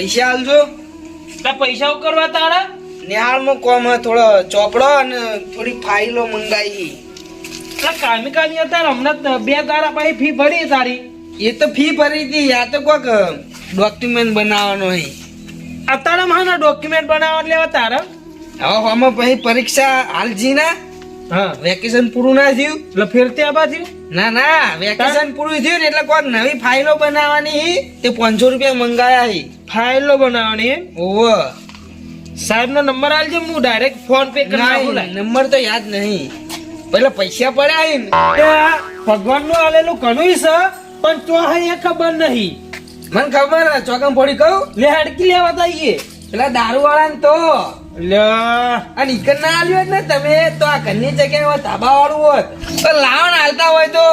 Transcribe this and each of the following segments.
પૈસા આલજો તા પૈસા ઉકરવા કરવા તારા નિહાળમાં કોમ થોડો ચોપડો અને થોડી ફાઇલો મંગાવી એટલે કામી કામી હતા હમણાં બે તારા પાસે ફી ભરી તારી. એ તો ફી ભરી હતી આ તો કોક ડોક્યુમેન્ટ બનાવવાનો હે. અત્યારે મારા ડોક્યુમેન્ટ બનાવવા લેવા તારા? હવે આમાં પછી પરીક્ષા હાલજી ના હા. વેકેશન પૂરું ના થયું. એટલે ફેરતે આબા બાજુ? ના ના વેકેશન પૂરું થયું ને એટલે કોઈ નવી ફાઇલો બનાવવાની તે પાંચસો રૂપિયા મંગાયા હી. ફાઇલો બનાવવાની ઓવ સાહેબ નો નંબર આલજે હું ડાયરેક્ટ ફોન પે કરાવું નંબર તો યાદ નહીં. પેલા પૈસા પડ્યા હી ભગવાનનું આલેલું ઘણું છે પણ તો એ ખબર નહીં. મને ખબર ચોકમ પડી કહું. લે હડકી લેવા તાઈએ પેલા દારૂ વાળા ને તો. અને ઈકન ના આલ્યો ને તમે તો આ ઘરની જગ્યાએ ધાબા વાળું હોત તો લાવો ને હાલતા હોય તો?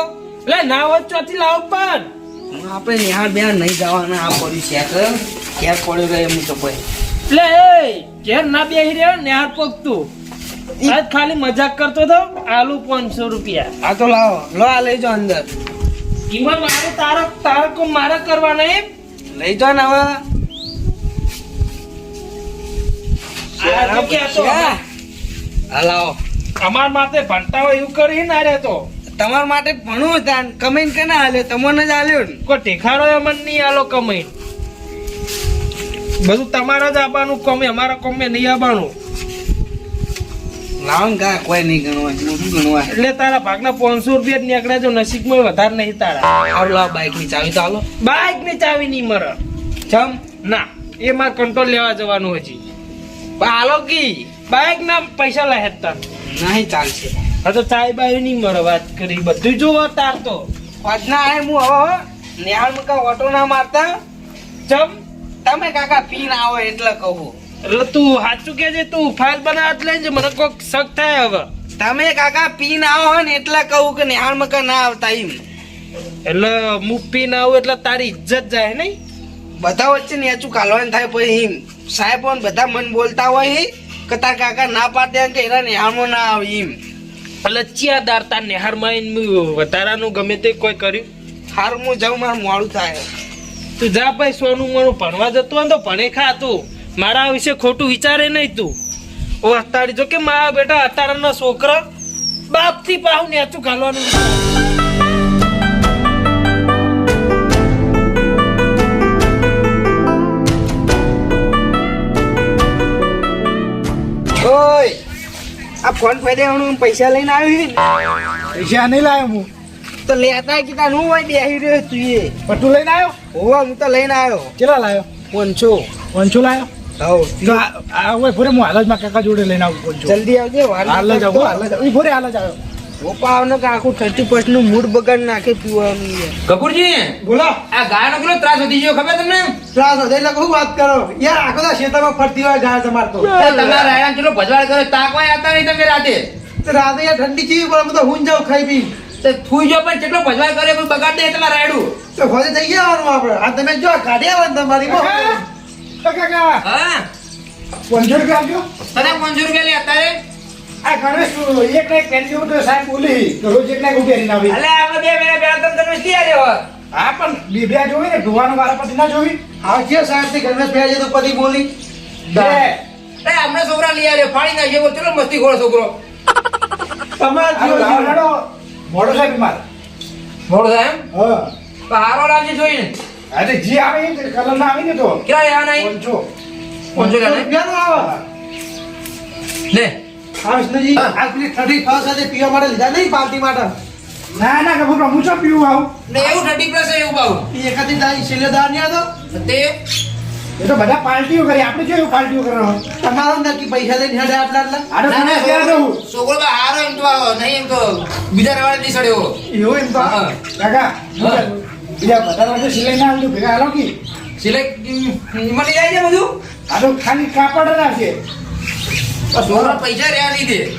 ના ચોથી લાવ પણ. આપણે નિહાળ બે નહીં જવાના આ પડ્યું શેક. ક્યાં પડ્યો રહે એમ તો ભાઈ લે એ ઘેર ના બેહી રહ્યો ને હાથ પગતું આજ ખાલી મજાક કરતો તો આલુ પાંચસો રૂપિયા. આ તો લાવો લો આ લઈ જાઓ અંદર. કિંમત મારે તારા તારકો મારે કરવાના એમ? લઈ જાઓ ને હવે. આ તો કે તો શ્યા? હા લાવો અમાર માટે ભણતા હોય એવું કરી ના રે તો. તમારા માટે ભણવું તાન કમેન્ટ કે ના હાલ્યો? તમને જ હાલ્યો ને. કોઈ ટેખારો અમને નહીં હાલો કમાઈ. બધું તમારા જ આવવાનું કમે અમારા કમે નહીં આવવાનું કા કોઈ નહીં ગણવા મોટું એટલે તારા ભાગના પાંચસો રૂપિયા જ નીકળ્યા જો નસીબમાં વધારે નહીં તારા. હાલો લાવો બાઈકની ચાવી તો હાલો. બાઈકની ચાવી નહીં મરે. જમ ના એ મારે કંટ્રોલ લેવા જવાનું હજી. હાલો કી બાઈક ના પૈસા લે તાર નહીં ચાલશે. હા તો ચાય બાય નહીં મરે વાત કરી, બધું જોવો તાર તો. આજના આય હું હવે નિહાળ મકા ઓટો ના મારતા? ચમ? તમે કાકા પીન આવો એટલે કહું. એટલે તું સાચું કે તું ફાઇલ બનાવત લઈ જ મને કોઈક શક થાય હવે. તમે કાકા પીન આવો ને એટલે કહું કે નિહાળ મકા ના આવતા એમ. એટલે હું પી ના આવું એટલે તારી ઇજ્જત જાય, નહીં? બધા વચ્ચે નેચું કાલવાનું થાય પછી એમ. સાહેબ પણ બધા મન બોલતા હોય કે તાર કાકા ના પાડે કે એના નિહાળમાં ના આવે એમ. એટલે ચિયા દાર તાર નેહાર વધારાનું ગમે તે કોઈ કર્યું? હારું હું જાઉં મારું મોડું થાય. તું જા ભાઈ સોનું મોનું ભણવા જતો હોય તો ભણે ખા તું. મારા વિશે ખોટું વિચારે નહીં તું. ઓ અત્યારે જો કે મારા બેટા અત્યારના છોકરા બાપથી પાહું નેચું ઘાલવાનું ઓય આ ફોન પે દેવાનું પૈસા લઈને આવ્યું પૈસા નહીં લાવ્યો હું. તો લેતા કીધા હું હોય બેહી રહ્યો તું એ. પણ તું લઈને આવ્યો? હોવા હું તો લઈને આવ્યો. કેટલા લાવ્યો પાંચસો. પાંચસો લાવ્યો હું જલ્દી આવજે હાલ જ આવું. હાલ જ આવું. ઈ હાલ જ આવ્યો. ઓપાવનો કે આખું થર્ટી પર્સન્ટનું મૂડ બગાડ નાખે પીવાનું કપૂરજી! બોલો. આ ગાયનો કેટલો ત્રાસ વધી ગયો ખબર તમને? ત્રાસ વધે એટલે શું વાત કરો. યાર આખો દા ખેતરમાં ફરતી હોય ગાય તમારે તમારા રાયડા કેટલો ભજવાડ કરો તાકવાય આતા નહીં તમે રાતે? રાતે યાર ઠંડી ચીવી પડે હું તો હું જાઉં ખાઈ પી. તો થૂઈ જો પણ કેટલો ભજવાડ કરે કોઈ બગાડ દે તમારા રાયડું? તો ફરે થઈ ગયા આપણે. આ તમે જો કાઢી આવવાનું તમારી કાકા હા? પાંચસો રૂપિયા આપજો. તને રૂપિયા લે અત્યારે? આ ગણેશ એક ને એક પેન્સિલ તો સાહેબ બોલી રોજ એક ને એક ઉભેરી ના અલે આપણે બે મહિના પહેલા તમે તમે શી આલ્યો હા? પણ બીબ્યા જોવી ને ધોવાનો વાળા પછી ના જોવી. હા કે સાહેબથી ગણેશ પહેલા તો પતિ બોલી. બે. એ હમણાં છોકરા લઈ આવ્યો ફાડી નાખીએ બોલ ચલો મસ્તી ખોળો છોકરો. તમારા મોડો સાહેબ બીમાર. મોડો સાહેબ? એમ હા હારો લાવજે જોઈને. અરે જી આવે કલર ના આવી ને તો. ક્યાં લેવાના નહીં? પાંચસો પાંચસો ક્યાં આવે લે. હા વિષ્ણુજી આ પેલી થર્ટી ફર્સ્ટ સાથે પીવા માટે લીધા નહીં પાર્ટી માટે? ના ના હું શું પીવું આવું. ને એવું થર્ટી પ્લસ એવું પાવું એ એકાદી દાઈ શૈલેદારની હતો તે એ તો બધા પાર્ટીઓ કરી આપણે કેવું પાર્ટીઓ કરવાનો તમારો નક્કી પૈસા હેડે આટલા આટલા? આડો ના, ના, ક્યાં છોકરો- છોકરો બા હારો એમ તો નહીં એમ તો બીજા રવાડે નહીં સડ્યો. એવું એમ તો? કાકા બીજા બધા વાગે સિલાઈ ના ભેગા હાલો કી? સિલેક્ટ મળી જાય છે બધું? આ તો ખાલી કાપડ આવશે છોકરો પૈસા રહ્યા નહીં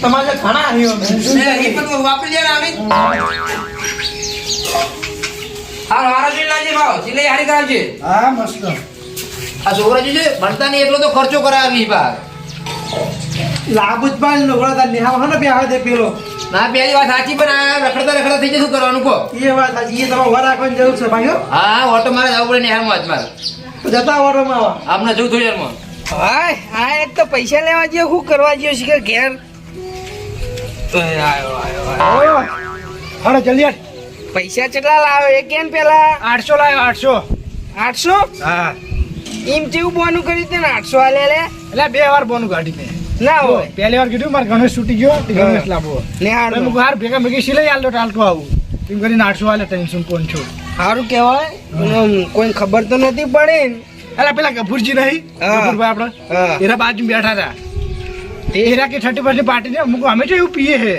તમારે ઘણા આવ્યો એ પણ વાપરી જાય આવી. ભાવ. સિલાઈ હારી કરાવજે. હા મસ્ત. આ છોકરા છે ભણતા નહીં એટલો તો ખર્ચો કરાવી બા લાભ જ પાડ લો વડા નિહાળ હને બે આવે તે પેલો. ના પેલી વાત સાચી પણ આ રખડતા રખડતા થઈ જાય શું કરવાનું એ વાત સાચી એ તમારે વાર રાખવાની જરૂર છે ભાઈઓ. હા હા ઓટો મારે જવું પડે આજ મારે. તો જતા આવા. આમને જવું થોડી હાય હા એક તો પૈસા લેવા ગયો શું કરવા ગયો છે કે ઘેર? ઓય, આયો, આયો, આયો. જલ્દી પૈસા કેટલા લાવ્યો એ કેમ પેલા? આઠસો લાવ્યો આઠસો. આઠસો? હા. એમ કેવું બોનું કર્યું તે ને આઠસો આલે લે. એટલે બે વાર બોનું કાઢી મેં. ના હોય. પહેલી વાર કીધું મારે ગણેશ છૂટી ગયો તે ગણેશ લાવો ને હવે બહાર હાર ભેગા ભેગી સિલાઈ આલો ટાલતો આવું. તેમ કરીને આઠસો આલે ટેન્શન કોણ છો સારું કહેવાય. કોઈ ખબર તો નથી પડી એટલે પેલા ગફુરજી નહીં? ગફુરભાઈ આપણે? એના બાજુ બેઠા હતા. તે એરા કે થર્ટી ફર્સ્ટ પાર્ટી ને અમુક અમે તો એવું પીએ હે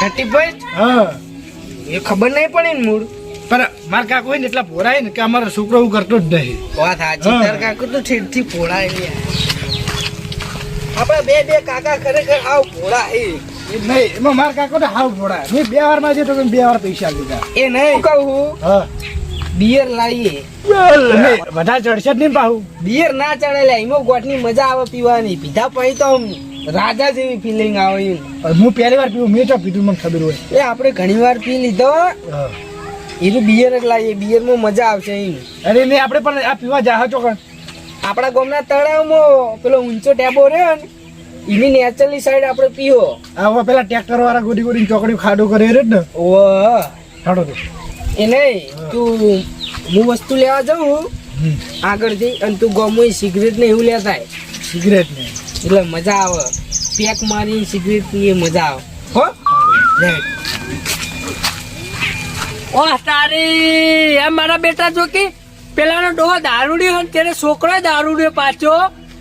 થર્ટી ફર્સ્ટ હા. એ ખબર નહીં પડી ને મૂળ. પણ મારા કાકો હોય ને એટલા પોરાય ને કે અમારો છોકરો એવું કરતો જ નહીં. વાત સાચી. તાર કાકો તો ઠેઠથી ભોળા ને આપણે બે બે કાકા ખરેખર આવ ભોળા એ નહીં એમાં મારા કાકો તો હાવ પોરાય મેં બે વારમાં જતો બે વાર પૈસા લીધા. એ નહીં? કહું હા. બિયર લાવીએ બધા ચડશે જ નહીં પાહુ. બિયર ના ચડેલા એમાં ગોટની મજા આવે પીવાની. પીધા પછી તો રાજા જેવી ફિલિંગ આવે હું પહેલી વાર પીવું મેં તો પીધું મને ખબર હોય. એ આપણે ઘણી વાર પી લીધો. એનું બિયર જ લાવીએ બિયરમાં મજા આવશે એમ. અરે નહીં આપણે પણ આ પીવા જાહ છો કણ આપણા ગામના તળાવમાં પેલો ઊંચો ટેબો રહ્યો ને એની નેચરલી સાઈડ આપણે પીવો. હવે પેલા ટ્રેક્ટર વાળા ગોડી ગોડી ચોકડી ખાડો કરે રે ને. ઓ ખાડો તો. એ નહીં તું હું વસ્તુ લેવા જાઉં આગળ આગળથી અને તું ગમું સિગરેટ ને એવું લેતા. સિગરેટ ને? એટલે મજા આવે. પેક મારી સિગરેટની મજા આવે. હો? Right. ઓ તારી એમ મારા બેટા જો કે પેલાનો ડોહો દારૂડી હોય ત્યારે છોકરો દારૂડ્યો પાછો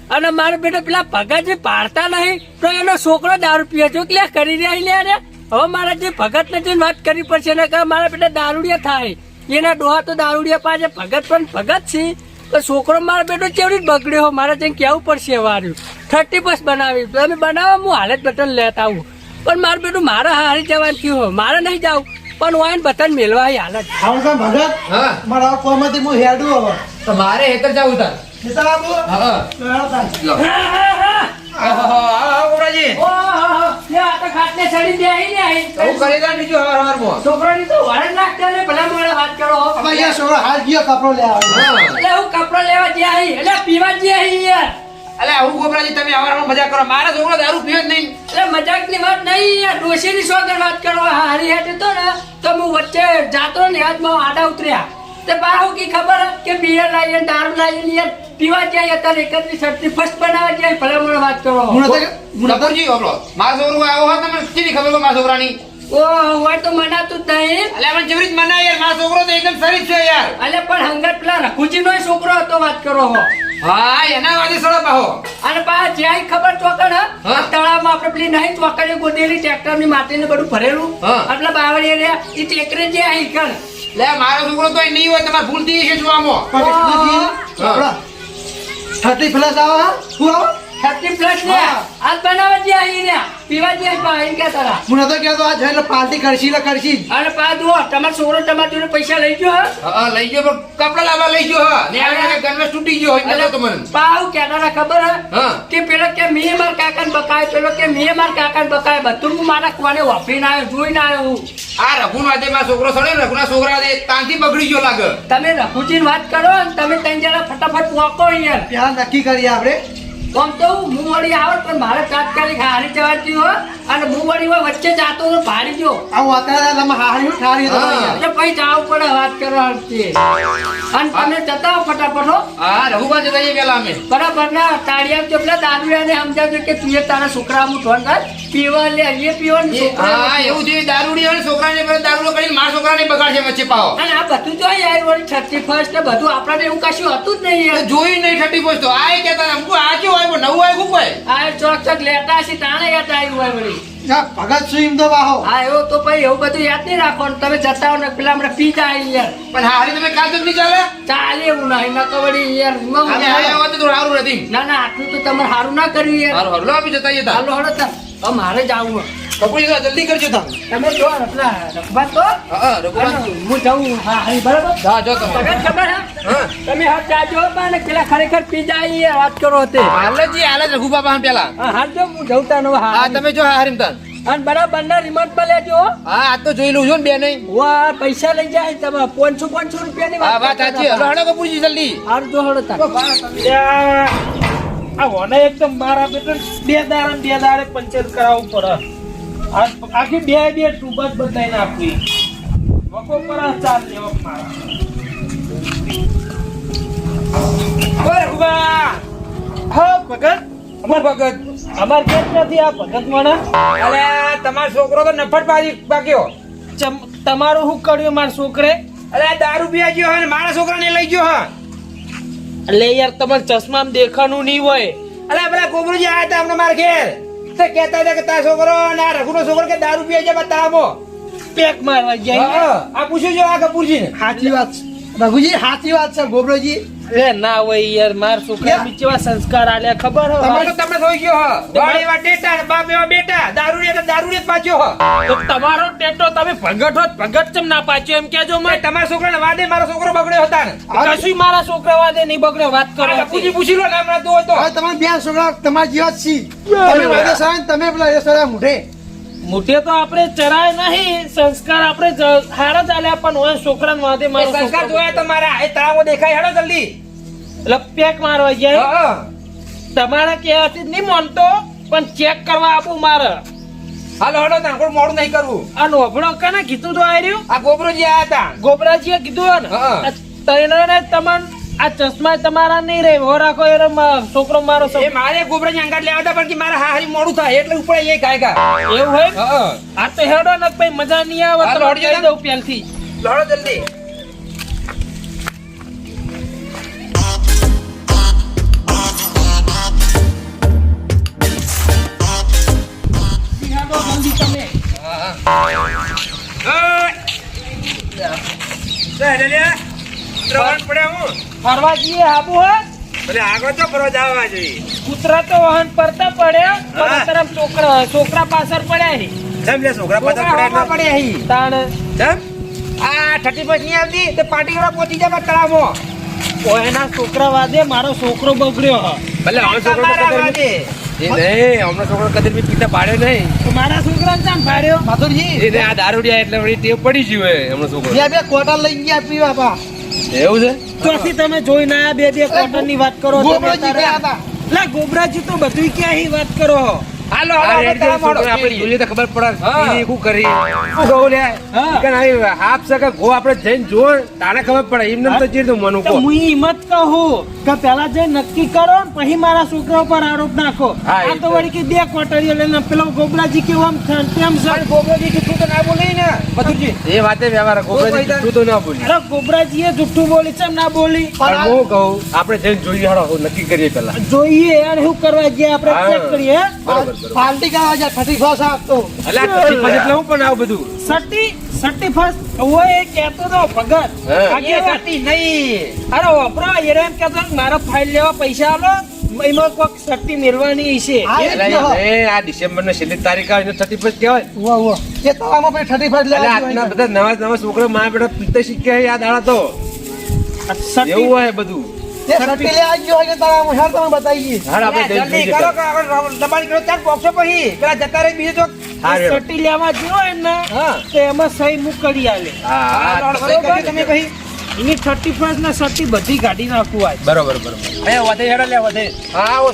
અને મારા બેટા પેલા ભગત જે પાડતા નહીં તો એનો છોકરો દારૂ પીએ છો કે કરી રહ્યા લે હવે મારા જે ભગત ને જઈને વાત કરવી પડશે ને કે મારા બેટા દારૂડિયા થાય. એના ડોહા તો દારૂડિયા પાછે ભગત પણ ભગત છે. તો છોકરો મારા બેટો ચેવડી જ બગડ્યો હો? મારે જઈને કેવું પડશે વાર્યું? થર્ટી બસ બનાવી. તમે બનાવો હું હાલે જ બટન લેતા આવું. પણ મારું બેટું મારે હારી જવાનું થયું હો. મારે નહીં જાવ. પણ વાઈન બટન મેળવા હાલ આવું કામ ભગત? હા. મારા કોમાંથી હું હેડું હવે. તો મારે હેતર જવું તાર. નીતા બાબુ? હા. આ કરી. છોકરાની તો નાખતા ને ભલા કરો હવે અહીંયા છોકરો હાલ ગયો કપડો લેવા એટલે હું. કપડો લેવા જે અહીં એટલે પીવા જે અહીં યાર અલે આવું ગોબરાજી તમે હવારમાં મજા કરો. મારા છોકરો દારૂ પીવે જ નહીં. એટલે મજાકની વાત નહીં યાર ડોશીની સોગર વાત કરો. આ હારી હેઠ તો ને તો હું વચ્ચે જાતો ને હાથમાં આડા ઉતર્યા. તે બાહુ કી ખબર કે બીયર લાવીએ દારૂ લાવીએ પીવા જાય અત્યારે એકત્રીસ અડત્રીસ ફર્સ્ટ બનાવવા જાય ભલે કરો હું નતો હું નતો ગફુરજી, હોભળો. છોકરો આવો હોત ને કેવી ખબર મારા છોકરાની ઓ હોય તો મનાતું જ નહીં. અલે જેવી રીત મનાય યાર મારો છોકરો તો એકદમ સરી છે યાર. અલે પણ હંગત પેલા રઘુજી નો છોકરો હતો વાત કરો હો. હા એના વાદે સડો પાહો અને પા જ્યાં ખબર ચોકડ હા? તળાવમાં આપણે પેલી નહીં ચોકડે ગોદેલી ટ્રેક્ટરની માટીને બધું ભરેલું. એટલે બાવળી રહ્યા. એ ટેકરે જે અહીં કણ લે મારો છોકરો તો નહીં હોય તમારે ભૂલ થઈ છે જોવામાં. થર્ટી પ્લસ આવો હા? આવો? થર્ટી પ્લસ ને બનાવવા જે અહીં રહ્યા પીવા જે અહીં પા તારા. હું નતો કહેતો આ જઈને પાર્ટી કરશી એટલે કરશી. અને પા જુઓ તમારો છોકરો તમારા પૈસા લઈ ગયો હા? લઈ ગયો પણ કપડા લાવવા લઈ ગયો હા. ને આ ગણવેશ તૂટી ગયો હોય નતો તો મને. પા ખબર હે? કે પેલો કે મેં મારા કાકાને બકાય પેલો કે મેં માર કાકાને બકાય. બધું હું મારા કોને વાપરીને આવ્યો જોઈને આવ્યો હું. આ રઘુનો આજે મારો છોકરો સડ્યો રઘુના છોકરા તાંથી બગડી ગયો લાગે. તમે રઘુજીની વાત કરો અને તમે ત્રણ જણા ફટાફટ પોકો અહીંયા. પેલા નક્કી કરીએ આપણે. આમ તો હું હું વળી આવે પણ મારે તાત્કાલિક હારી જવાતી હોય અને હું વળી વચ્ચે જાતો તો ભાડી જો આવું અત્યારે તમે હારી ઠારી તો એટલે પછી જવું પડે વાત કરવા. અને તમે જતા ફટાફટ હો. હા જતા જઈએ પેલા અમે. બરાબર. ના તાળિયા જો પેલા દાદુયાને સમજાવજો કે તું તારા છોકરા હું પીવા લે એ પીવા હા એવું જોઈએ દારૂડી હોય ને છોકરાને પેલા દારૂડો કરીને મારા છોકરાને બગાડશે વચ્ચે પાહો. અને આ બધું જો યાર વળી થર્ટી ફર્સ્ટ ને બધું આપણાને એવું કશું હતું જ નહીં જોયું નહીં થર્ટી ફર્સ્ટ તો. આ કેતા હતા હું આ કેવું આવ્યું? નવું આવ્યું કોઈ આ ચોક ચોક લેતા હશે તાણે યાદ આવ્યું હોય વળી. ના, એમ તો બાહો હા એવું તો પછી એવું બધું યાદ નહીં રાખો તમે જતા હો ને પેલા હમણાં પી જાય યાર. પણ હારી તમે કાલ નહીં ચાલે? ચાલે એવું નહીં ન તો વળી યાર તો સારું નથી ના ના આટલું તો તમારે સારું ના કર્યું યાર. હારું જતા હાલો હળો તાર. મારે જવું કપૂરી જલ્દી કરજો તમે. તમે જો પેલા રખબા તો. હા રઘુભાઈ હું જાઉં હા હા બરાબર? હા જો તમે. ખબર હા. તમે હાથ જાજો બા પેલા ખરેખર પી જાય યાર વાત કરો તે. હાલ જી હાલ જ રઘુબાબા પેલા. હા જો હું હા હા તમે જો હારીમ તાન અને બરાબર ના રિમોટ પર લેજો. હો. હા આ તો જોઈ લઉં છું ને બે નહીં વાહ પૈસા લઈ જાય તમે પાંચસો પાંચસો રૂપિયા ની વાત સાચી. હડો કપૂરજી જલ્દી. હારું જો હળો તાર. આ ઓને એકદમ મારા બેટા બે દાડે બે દાડે પંચર કરાવવું પડે. આખી બે બે ટ્યુબ જ બદલાઈ નાખવી વકો પર ચાલ લેવા મારા. હા ભગત? અમાર ભગત. અમાર કેમ નથી આ ભગત માણા. અરે તમારો છોકરો તો નફટ બાજી બાકી તમારું શું કર્યું મારા છોકરે? અરે દારૂ પીવા ગયો અને ને મારા છોકરાને લઈ ગયો હા. એટલે યાર તમારે ચશ્મા દેખાનું નહીં હોય. અલે પેલા કોબરું જે આવ્યા હતા અમને મારા ઘેર. તે કહેતા હતા કે તારો છોકરો અને આ રઘુનો છોકરો કે દારૂ પીએ છે બતાવો. પેક મારવા જાય. આ પૂછ્યું છે આ કપૂરજીને? સાચી વાત છે. રઘુજી સાચી વાત છે ગોબરોજી. એ ના હોય યાર માર છોકરા બી કેવા સંસ્કાર આલ્યા ખબર હો? તમારો તમે થઈ ગયો હો. વાળ એવા ડેટા ને બાપ એવા બેટા. દારૂ રે દારૂ રે પાછો હો. તો તમારો ટેટો તમે ભગત હોત ભગત ચમ ના પાછો એમ કેજો મેં તમારા છોકરાને વાદે મારો છોકરો બગડ્યો હતા ને. કશું મારા છોકરા વાદે નહીં બગડ્યો વાત કરો આ પૂછી લો ને હમણાં તો. તમારા બે છોકરા તમારા જેવા જ છી તમે વાદે સાહેબ તમે પેલા એ સરા મુઢે. મોટે તો આપણે ચરાય નહીં સંસ્કાર આપણે હારા જ આલ્યા પણ હોય છોકરાને વાદે એ મારો સંસ્કાર જોયા તમારા એ તાવો દેખાય હેડો જલ્દી. એટલે પેક મારવા હા. તમારા કહેવાથી નહીં માનતો પણ ચેક કરવા આપું મારે. હાલો હેડો તાણ કોઈ મોડું નહીં કરવું આ નોભળો કને કીધું તો આવી રહ્યું આ ગોબરોજી આયા હતા. ગોબરાજીએ કીધું ને? તૈણને તમન આ ચશ્મા તમારા નહીં રે હો રાખો એ છોકરો મારો એ મારે ગોબરાજી અંગાટ લેવા હતા પણ કે મારે હારી મોડું થાય એટલે ઉપર એ ગાયકા એવું હોય આ તો હેડો ને ભાઈ મજા નહીં આવે તો લડી ને. દઉં પહેલથી લડો જલ્દી. ફરવા જઈએ આબુ હો. કૂતરા તો વાહન પરતા પડ્યા પણ હા. તરફ છોકરા છોકરા પાછળ પડ્યા હી. છોકરા હવા પડે અહીં. તાણ. આ થર્ટી ફર્સ્ટ નહીં આવતી તે પાર્ટી કરવા પહોંચી જાય તળાવમાં. એના છોકરા વાદે મારો છોકરો બગડ્યો હ. તમારા વાદે. તો મારા છોકરાને ચામ ફાડ્યો માધુરજી બે બે કોટા લઈ ગયા પીવા પા ચોથી તમે જોઈ ના બે બે કોટનની વાત કરો ગોબરાજી તો બધું ક્યાંય વાત ગયા હતા આપણે જોઈએ તો બધું ક્યાં હી. વાત કરો? હાફ સકે ગો આપણે તળાવમાં હાલો. તો હું. હિંમત કહું કે પેલા જે નક્કી કરો ને પછી મારા છોકરા પર આરોપ નાખો. આ તો. વળી કે બે ક્વાર્ટરીઓ લઈને પેલો ગોબડાજી કેવું આમ તેમ સર ગોબડાજી કે તું તો ના બોલે ને. બધુંજી. એ વાતે વ્યવહાર ગોબડાજી તું તો ના બોલી. અરે ગોબડાજી એ જુઠ્ઠું બોલી છે ના બોલી. પણ હું કહું આપણે જઈને જોઈએ હાડો નક્કી કરીએ પેલા જોઈએ યાર શું કરવા ગયા આપણે ચેક કરીએ બરોબર. પાર્ટી કરવા જાય થર્ટી ફર્સ્ટ આપતો અલા થર્ટી ફર્સ્ટ એટલે હું પણ આવું બધું? સટ્ટી સટ્ટી ફર્સ્ટ ઓય એ કહેતો તો ભગત. આગે એ નહીં. અરે વાપરો એરે એમ કહેતો મારો ફાઇલ લેવા પૈસા આલો એમાં સટ્ટી મેળવાની છે. એ જ આ ડિસેમ્બરની છેલ્લી તારીખ આવે થર્ટી ફર્સ્ટ કહેવાય. પછી થર્ટી ફર્સ્ટ લેવા આજના બધા નવા નવા છોકરા મારા બેટા પીતે શીખ્યા યાદ આડા તો. એવું હોય બધું. એ સટ્ટી લેવા ગયો હોય કે તળાવમાં હેર તમે બતાવી ગઈ હાલ આપણે જઈને જલ્દી જોઈએ કરો પેલા. કે આગળ દબાણ કરો ચાર બોક્સો પછી પેલા જતા રહી બીજે તો હા, રેડો. સટ્ટી લેવા ગયો હોય ને હા. તો એમાં સહી મુક કરી આલે. હા હા બરોબર તમે પછી એની થર્ટી ફર્સ્ટ ને સટ્ટી બધી કાઢી નાખું આજ. બરોબર બરોબર. એ વધે હેડો લે વધે. હા ઓ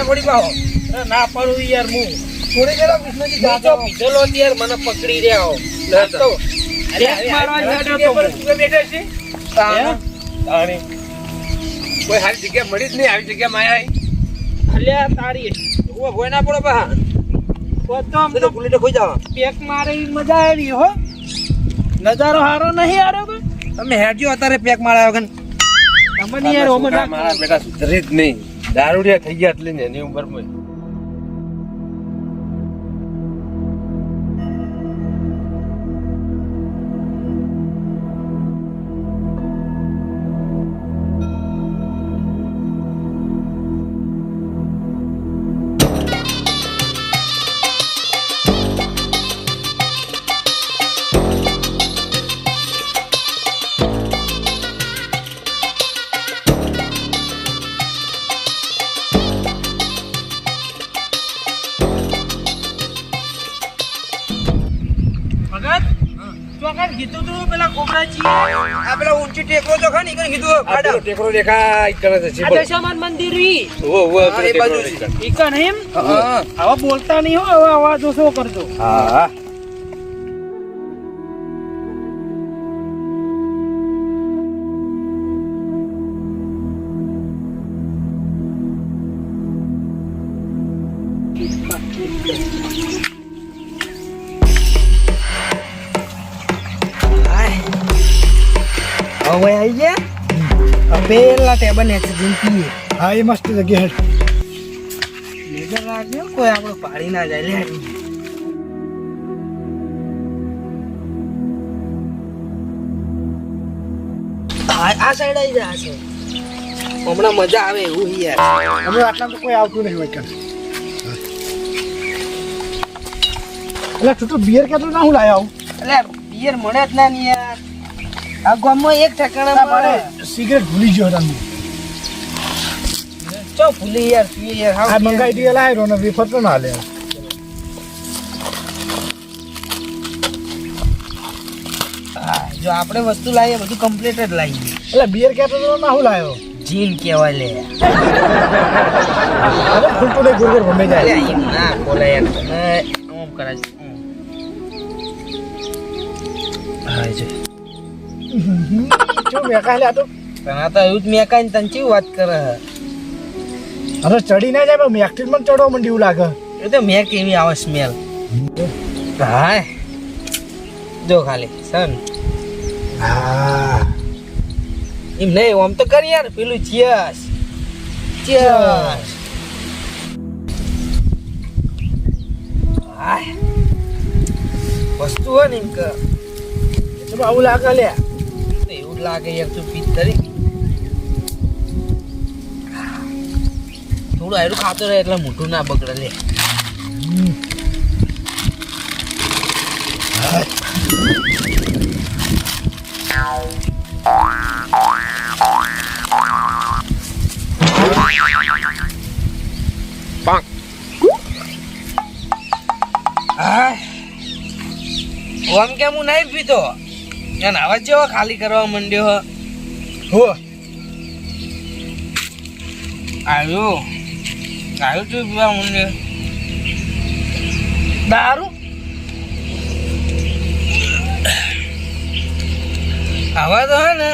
કોડી પાહો ના પડું યાર હું. થોડી દેલો કૃષ્ણજી જાજો પીધેલો યાર મને પકડી રહ્યા હો. તો. ચેક મારવા હેડ્યો તો. બેઠા છે? તાણી. કોઈ સારી જગ્યા મળી જ નહીં આવી જગ્યા માં આયા અલ્યા તારી ઓ ભોય ના પડો બા પોતમ તો તો ખોઈ જાવ પેક મારે મજા આવી હો. નજારો હારો નહીં આરો કોઈ તમે હેડજો અત્યારે પેક મારા વગર. તમને યાર ઓમ ના મારા બેટા સુધરે જ નહીં. દારૂડિયા થઈ ગયા એટલે ને એની ઉંમરમાં. કીધું પેલો ટેકરો દેખાય કરે છે આ દશામાન મંદિર રી ઊભો, ઊભો, એ બાજુ છે. દેખાય. એમ? હા. હવે બોલતા નહીં હો હવે અવાજ ઓછો કરજો. હા. પેલા ટેબલ ને પીએ હા એ મસ્ત જગ્યા છે. નજર રાખજો કોઈ આપણો પાડી ના જાય. લે. આ આ સાઈડ આવી જાય આ હમણાં મજા આવે એવું યાર. આટલા તો કોઈ આવતું નહીં હોય એટલે તું તો બિયર કેટલું ના હું આવું? એટલે બિયર મળે જ ના યાર. આ ગામમાં એક ઠેકાણા સિગરેટ ભૂલી ગયો તમે ચો ભૂલી યાર સુઈ યાર આ મંગાઈ દીએ લાવ્યો ને વેફર તો ના લે જો આપણે વસ્તુ લાવીએ બધું કમ્પ્લીટ જ લાવીએ એટલે બિયર કેતો તો ના હું લાવ્યો જીન કહેવાય લે અરે ખુલતું નહીં ગુરગર ભમે જાય. ના બોલે યાર. તમે ઓમ કરે. હા જો. શું મેકા લે આ તો? તને તો એવું જ મેં તને ચેવી વાત કરે અરે ચડી ના જાય પણ જ ચડવા માંડી એવું લાગે. એ તો મેં કેવી આવે સ્મેલ હા જો ખાલી સન. હા. એમ નહીં આમ તો કરી યાર પેલું ચિયસ ચિયસ હાય. વસ્તુ હોય ને એમ કે. આવું લાગે લે. એવું લાગે યાર તું પીત કરી થોડું આયરું ખાતો રહે એટલે મોઢું ના બગડે લે. હા ઓમ કે હું નહીં પીતો? એને આવા જેવો ખાલી કરવા માંડ્યો હો. આવ્યો આવ્યો તું પીવા માંડ્યો દારૂ? હવે તો હે ને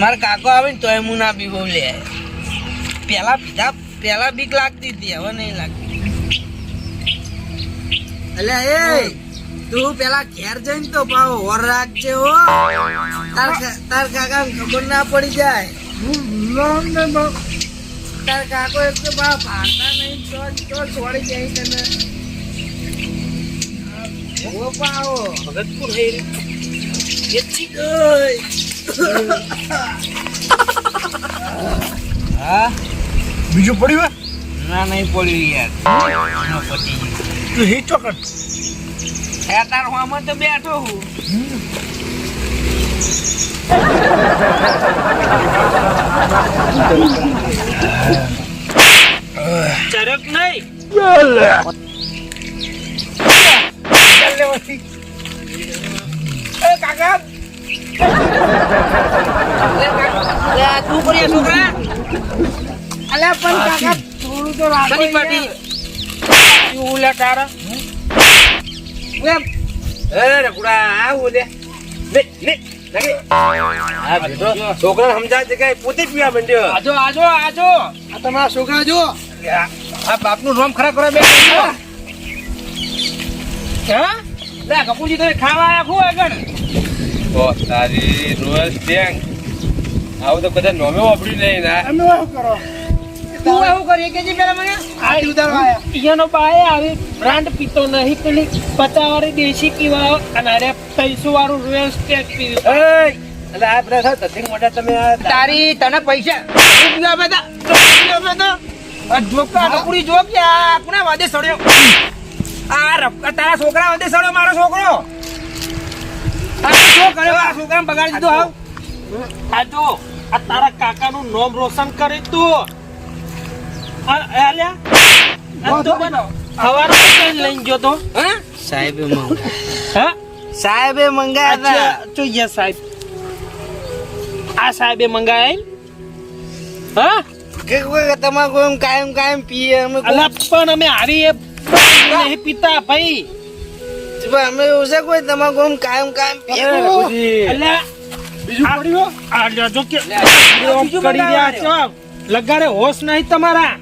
મારા કાકો આવે ને તોય હું ના પીવો લે. પેલા પીધા પેલા બીક લાગતી હતી હવે નહીં લાગતી. એટલે એ તું પેલા ઘેર જઈને તો પાવ ઓર રાખજે હો. તાર તાર કાકા ખબર ના પડી જાય. તાર કાકો એક તો બા ભાડતા નહીં તો તો છોડી જાય તને. ઓ પાવો ભગતપુર હે રે. એચી ગઈ. હા? બીજું પડ્યું ના નહીં પડ્યું યાર. તું હિટ ચોકટ હે તાર હોમાં તો બેઠો હું. ચરક નહીં. કાકા. તું કર્યા છોકરા? અલ્યા પણ કાકા થોડું તો રાખો પાટી. શું લે તારા. એ રઘુડા, આ હું લે. લે, છોકરાને સમજાય છે કે પોતે પીવા માંડ્યો. આજો આજો આજો. આ તમારા છોકરા જો. આ બાપનું નામ ખરા કરે બે હા? લે કપૂરજી તમે ખાવા આયા ખુ આગળ? ઓ તારી રોયલ સ્ટેંગ આવું તો બધા નોમે વાપર્યું નહીં ના. કરો? તું એવું કરી કે જી પેલા મને આ ઉધાર આયા. ઈયાનો બાય આવી બ્રાન્ડ પીતો નહીં પેલી પચાવાળી દેશી પીવા અને અરે પૈસો વાળું રોયલ સ્ટેક પીવું એય, એટલે આ બધા તથિંગ ધતિંગ તમે તારી તને પૈસા તું બધા બેઠા બધા આ જોકા ટપુરી જો કે આ કોના વાદે સડ્યો? આ રફકા તારા છોકરા વાદે સડ્યો મારો છોકરો? આ શું કર્યો? આ છોકરાને બગાડી દીધો હાવ. આ જો આ તારા કાકાનું નામ રોશન કરી તું. સાહેબ સાહેબે મંગાયા જોઈએ સાહેબ? આ સાહેબે મંગાયા હા? કે કોઈ કાયમ કાયમ પીએ અમે પણ અમે હારી એ નહીં પીતા ભાઈ. અમે એવું છે કોઈ કાયમ કાયમ પીએ? બીજું પડ્યું? આ લ્યો જો કે બીજું કરી રહ્યા છો લગાડે હોશ નહીં તમારા.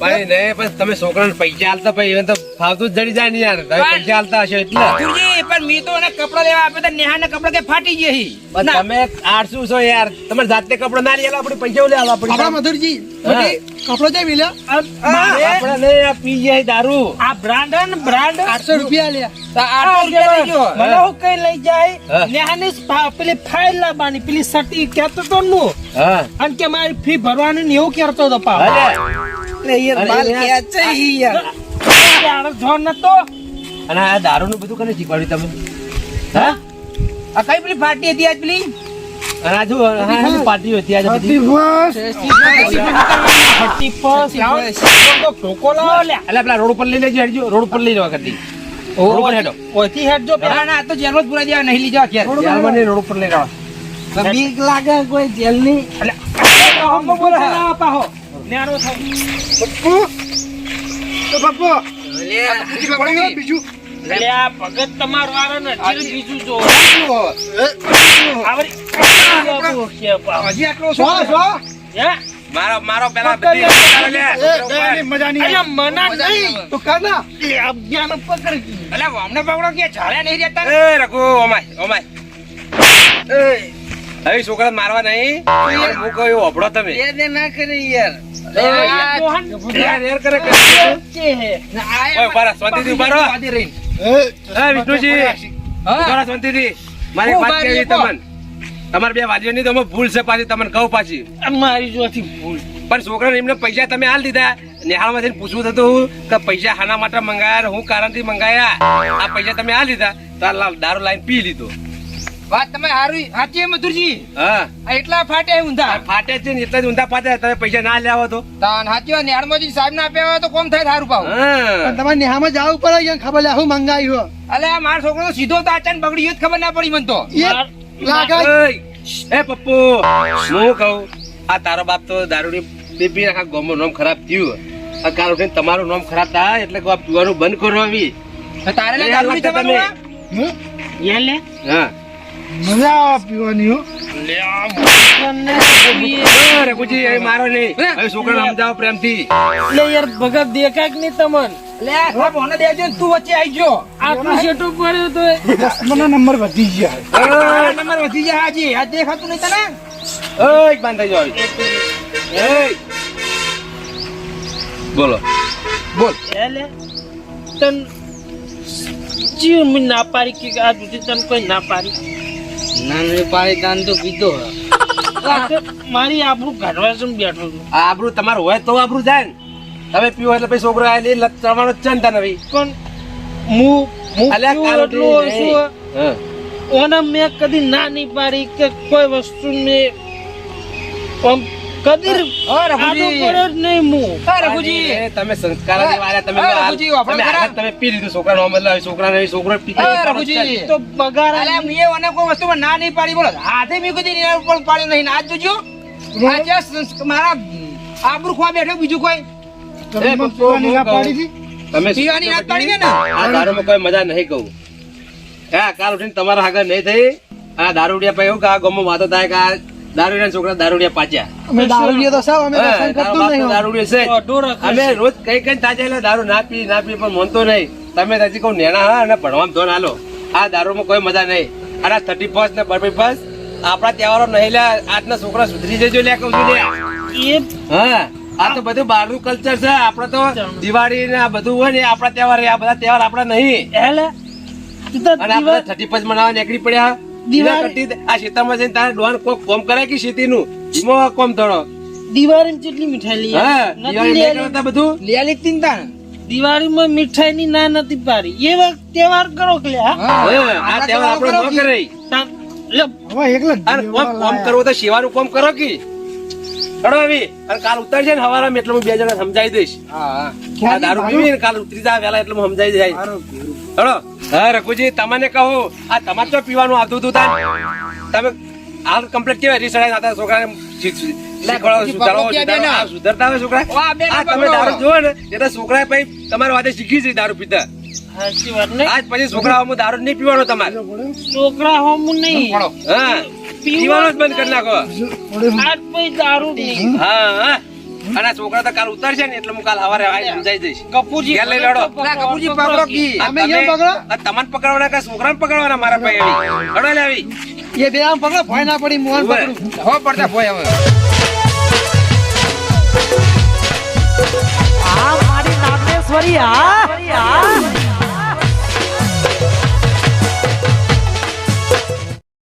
ભાઈ નહીં પણ તમે છોકરાને પૈસા આલતા ભાઈ એને તો ફાવતું જ જડી જાય ને યાર. તમે પૈસા આલતા હશો એટલે. મથુરજી પણ મી તો એને કપડા લેવા આપ્યા તા નેહાના કપડા કે ફાટી ગયા તમે આળસુ છો યાર. તમારે જાતે કપડા ના લેવા આપણે પૈસા લેવા આપણા મધુરજી હા. કપડો મિલ્યા આપણે નહીં આ પી જાય દારૂ. આ બ્રાન્ડ ને બ્રાન્ડ આઠસો રૂપિયા લ્યા તો આઠસો રૂપિયા લઈ ગયો. મને હું કઈ લઈ જાય. નેહાની પેલી ફાઇલ લાવવાની પેલી સટી કેતો તો નું હા. અને કે મારી ફી ભરવાનું ને એવું કરતો અરે યાર બાલ ખેંચે હી યાર જોન નતો અને આ દારૂ નું બધું કને શીખવાડ્યું તમે હા આ કઈ પેલી ફાટી હતી આજ પેલી અને આ જો હા, હા, પાર્ટી હતી આજે બધી થર્ટી ફર્સ્ટ તો ઢોકો લાવો લ્યા એટલે પેલા રોડ ઉપર લઈ લેજો હેડજો રોડ ઉપર લઈ જવા કરતી રોડ ઉપર હેડો ઓથી હેડ જો ના ના તો જેલમાં જ પુરા દેવા નહીં લઈ જવા રોડ ઉપર લઈ જવા બીક લાગે કોઈ જેલની હમ બોલો પાહો ન્યારો પપ્પુ! તો પપ્પુ! પડી બીજું એટલે આ ભગત તમારો વારો ને બીજું જો. આવરી હજી આટલો સો સો હે? મારો મારો પેલા બધી લે. મજા નહીં અલ્યા મના નહીં. તો કર ના. એ અજ્ઞાન પકડ અલે અમને પકડો કે ઝાડ્યા નહીં રહેતા? એ રઘુ ઓમાય ઓમાય. એ. હવે છોકરા મારવા નહીં? હું કહ્યું અભડો તમે. ના કરી યાર. તમારે બે વાલીઓની તો અમે ભૂલ છે પાછી તમને કહું પાછી. મારી જોથી ભૂલ. પણ છોકરાને એમને પૈસા તમે હાલ દીધા. નિહાળમાં જઈને પૂછવું થતું કે પૈસા હાના માટે મંગાયા ને હું કારણથી મંગાયા? આ પૈસા તમે હાલ દીધા. તો દારૂ લાઈન પી લીધો. વાત તમે હારી સાચી મધુરજી? હા. એટલા ફાટ્યા ઊંધા? ફાટે છે ને એટલા જ ઊંધા પાતે તમે પૈસા ના લેવા તો. તાન સાચી વાત નેહાળમાંથી સાહેબ ના આપ્યા હોય તો કોમ થાય સારું પાવ હા. તમારે નેહામાં જવું પડે યાર ખબર લે હું મંગાવ્યું અલે આ મારો છોકરો સીધો તો આચાન બગડી ગયો ખબર ના પડી મને તો. એ લાગે ઓય, એ પપ્પુ શું કહું? આ તારો બાપ તો દારૂની બેબી આખા ગામનું નામ ખરાબ થયું આ કાલ ઉઠીને તમારું નામ ખરાબ થાય એટલે પીવાનું બંધ કરો આવી. તારે લે દારૂ તમે. હા. મજા આવે પીવાની હો. મારો નહીં હવે છોકરાને સમજાવો પ્રેમથી. લે યાર ભગત દેખાય કે નહીં તમને? તું વચ્ચે આવી ગયો. આટલું શેટો પડ્યો તો મને નંબર વધી ગયા. નંબર વધી ગયા હાજી. આ દેખાતું નહીં તને? ઓય બાંધાઈ જાવ એ બોલો. બોલ. એલે તન જીવ મી ના પાડી કે આ સુધી તન કોઈ ના પાડી. નાની પાડી દાન તો કીધો મારી આબરૂ કાઢવા છું બેઠો છું. આબરૂ તમારું હોય તો આબરૂ જાય ને. તમે પીવો એટલે પછી છોકરો આ લે લત જ છે ને તને પણ હું હું એટલું ઉઠી ઓને મેં કદી ના નહીં પાડી કે કોઈ વસ્તુ મેં રઘુજી. તમે સંસ્કાર તમે રઘુજી, તમે પી લીધું છોકરાને એ છોકરો પી હા, ગયો. રઘુજી. તો બગાર અલે આ મેં ઓને કોઈ વસ્તુ ના નહીં પાડી બોલો. હાથે મેં કીધી એના ઉપર નહીં. આજ જોજો. આ મારા આબરૂ ખવા બેઠો બીજું કોઈ? ના પાડી. તમે પીવાની ના પાડી ને? આ દારૂમાં કોઈ મજા નહીં કહું. હા કાલ ઉઠીને તમારા આગળ નહીં થઈ? આ દારૂડિયા પછી એવું કે આ ગમો વાતો થાય કે આ દારૂડિયા છોકરા દારૂડિયા પાચ્યા અમે દારૂડિયા તો સાવ અમે નહીં દારૂડિયા છે. અમે રોજ કઈ કઈ તાજે એટલે દારૂ ના પી ના પી પણ મનતો નહીં. તમે હજી કહું નેણા હા અને ભણવામાં ધોન હાલો. આ દારૂમાં કોઈ મજા નહીં. અને થર્ટી ફર્સ્ટ ને બર્થડે ફર્સ્ટ આપણા તહેવારો નહીં લે આજના છોકરા સુધરી જજો લે કહું છું હા આ તો બધું બહારનું કલ્ચર છે. આપડે તો દિવાળી ને આ બધું હોય ને આપણા તહેવાર આ બધા તહેવાર આપણા નહીં. તું અને આપણે થર્ટી ફર્સ્ટ મનાવવા નીકળી પડ્યા. દિવાળી- દિવાળી આ ખેતરમાં જઈને તારે ડોન કોક કોમ કરે કે ખેતીનું એમાં કોમ થોડો દિવાળીમાં જેટલી મીઠાઈ લઈ હા દિવાળી લઈ બધું? લેલી ચિંતા ને દિવાળીમાં મીઠાઈ ની ના નથી પારી એ વખત તહેવાર કરો કે આ તહેવાર આપણે ન કરે એટલે કોમ કરવો તો શિવાનું કોમ કરો કે? ચડો આવી. અને કાલ ઉતરશે ને હવારા એટલે હું બે જણા સમજાવી દઈશ. હા દારૂ પીવી ને કાલ ઉતરી જાય વેલા એટલે હું સમજાવી જાય. હલો હા રઘુજી તમને કહું આ તમારે તો પીવાનું આવતું હતું તાન. તમે હાલ કમ્પ્લીટ કેવાય? રીસડાઈ નાતા છોકરાને સુધરતા હોય છોકરા? આ તમે. દારૂ જુઓ ને એટલે છોકરા ભાઈ તમારા વાતે શીખી છે દારૂ પીતા. સાચી વાત નહીં? આજ પછી છોકરાઓમાં દારૂ નહીં પીવાનો તમારે. છોકરા હોમ નહીં. હા પીવાનો જ બંધ કરી નાખો. આજ પછી દારૂ નહીં. હા હા. અને છોકરા તો કાલ ઉતરશે ને એટલે હું કાલ સવારે સમજાઈ દઈશ કપૂરજી ઘેર લઈ લેવડો. કપૂરજી પકડો કી. અમે તમે- પકડો? તમને પકડવાના કે છોકરાને પકડવાના મારા ભાઈ આવી હડો લે આવી. એ બે આમ પકડો ભય ના પડી મોહન. પકડું. હો પડતા ભય હવે. આ મહેશ્વરી આ